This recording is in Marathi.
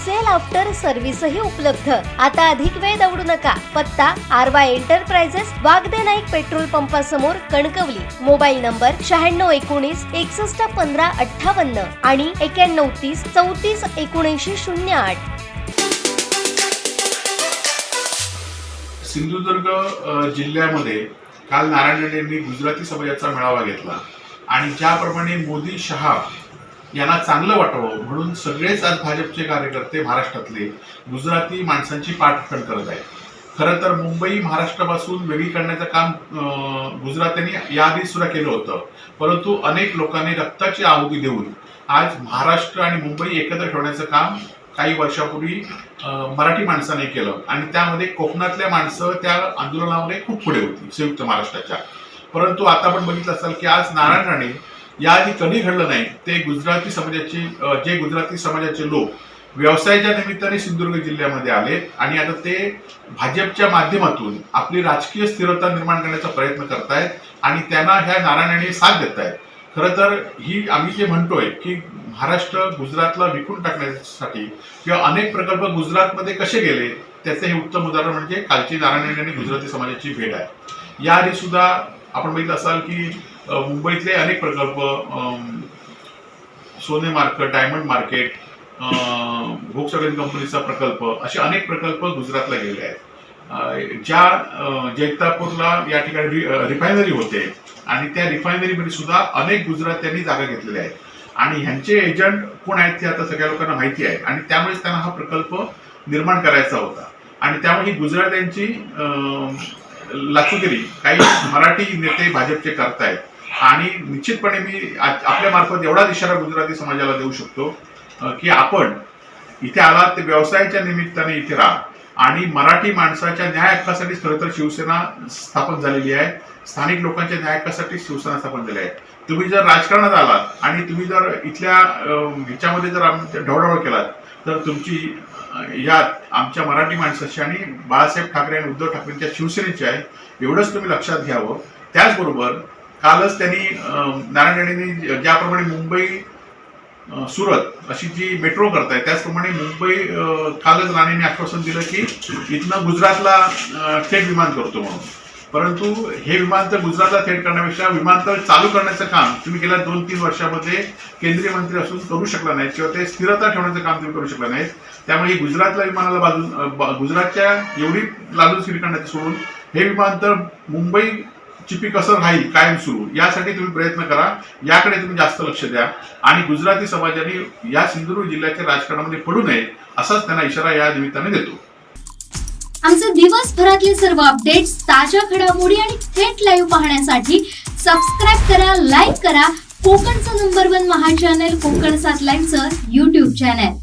सेल आफ्टर सर्व्हिसही उपलब्ध. आता अधिक वेळ दौडू नका. पत्ता आरवा एंटरप्राइजेस वागदे नाईक पेट्रोल पंपासमोर कणकवली. मोबाईल नंबर शहाण्णव एकोणीस एकसष्ट पंधरा अठ्ठावन्न आणि एक्याण्णव तीस चौतीस एकोणऐंशी शून्य आठ. सिंधुदुर्ग जिल्ह्यामध्ये काल नारायण यांनी गुजराती समाजाचा मेळावा घेतला. आणि ज्याप्रमाणे मोदी शहा यांना चांगलं वाटावं म्हणून सगळेच आज भाजपचे कार्यकर्ते महाराष्ट्रातले गुजराती माणसांची पाठखण करत आहेत. खरं तर मुंबई महाराष्ट्रापासून वेगळी करण्याचं काम गुजरात्यांनी याआधी सुद्धा केलं होतं. परंतु अनेक लोकांनी रक्ताची आहुती देऊन आज महाराष्ट्र आणि मुंबई एकत्र ठेवण्याचं काम काही वर्षापूर्वी मराठी माणसाने केलं. आणि त्यामध्ये कोकणातल्या माणसं त्या आंदोलनामध्ये खूप पुढे होती संयुक्त महाराष्ट्राच्या. परंतु आता आपण बघितलं असाल की आज नारायण राणे याआधी कधी घडलं नाही. ते गुजराती समाजाची जे गुजराती समाजाचे लोक व्यवसायाच्या निमित्ताने सिंधुदुर्ग जिल्ह्यामध्ये आले आणि आता ते भाजपच्या माध्यमातून आपली राजकीय स्थिरता निर्माण करण्याचा प्रयत्न करतायत आणि त्यांना ह्या नारायणाने साथ देत आहेत खरं तर ही आम्ही जे म्हणतोय की महाराष्ट्र गुजरातला विकून टाकण्यासाठी किंवा अनेक प्रकल्प गुजरातमध्ये कसे गेले त्याचे हे उत्तम उदाहरण म्हणजे कालची नारायण आणि गुजराती समाजाची भेट आहे. याआधी सुद्धा आपण बघितलं असाल की मुंबईतले अनेक प्रकल्प सोने मार्केट डायमंड मार्केट व्होक्सवॅगन कंपनीचा प्रकल्प असे अनेक प्रकल्प गुजरातला गेले आहेत. ज्या जैतापूरला या ठिकाणी रि- रिफायनरी होते आणि त्या रिफायनरीमध्ये सुद्धा अनेक गुजरात्यांनी जागा घेतलेल्या आहेत. आणि ह्यांचे एजंट कोण आहेत ते आता सगळ्या लोकांना माहिती आहे. आणि त्यामुळेच त्यांना हा प्रकल्प निर्माण करायचा होता. आणि त्यामुळे ही गुजरात्यांची अं, लाचुगिरी काही मराठी नेते भाजपचे करतायत. आणि निश्चितपणे मी आपल्या मार्फत एवढाच इशारा गुजराती समाजाला देऊ शकतो की आपण इथे आलात ते व्यवसायाच्या निमित्ताने इथे राहा. आणि मराठी माणसाच्या न्याय हक्कासाठी खरं तर शिवसेना स्थापन झालेली आहे. स्थानिक लोकांच्या न्याय हक्कासाठी शिवसेना स्थापन झाली आहे. तुम्ही जर राजकारणात आलात आणि तुम्ही जर इथल्या ह्याच्यामध्ये जर आमच्या केलात तर तुमची यात आमच्या मराठी माणसाची आणि बाळासाहेब ठाकरे आणि उद्धव ठाकरेंच्या शिवसेनेची आहे. एवढंच तुम्ही लक्षात घ्यावं. त्याचबरोबर कालच त्यांनी नारायण राणेंनी ज्याप्रमाणे मुंबई सुरत अशी जी मेट्रो करताय त्याचप्रमाणे मुंबई कालच राणेंनी आश्वासन दिलं की इथनं गुजरातला थेट विमान करतो म्हणून. परंतु हे विमानतळ गुजरातला थेट करण्यापेक्षा विमानतळ चालू करण्याचं काम तुम्ही गेल्या दोन तीन वर्षामध्ये केंद्रीय मंत्री असून करू शकला नाही किंवा ते स्थिरता ठेवण्याचं काम तुम्ही करू शकला नाहीत. त्यामुळे गुजरातला विमानाला बाजून गुजरातच्या एवढी लाजून स्वीर करण्याचं सोडून हे विमानतळ मुंबई चिपी कसं राहील कायम सुरू यासाठी तुम्ही प्रयत्न करा. याकडे तुम्ही जास्त लक्ष द्या. आणि गुजराती समाजाने या सिंधुदुर्ग जिल्ह्याच्या राजकारणामध्ये पडू नये असाच त्यांना इशारा या निमित्ताने देतो. आमचे दिवसभरातले सर्व अपडेट्स ताज्या घडामोडी आणि थेट लाईव्ह पाहण्यासाठी सबस्क्राईब करा लाईक करा. कोकणचं नंबर वन महा चॅनल कोकण सात लाईव्हचं युट्यूब चॅनल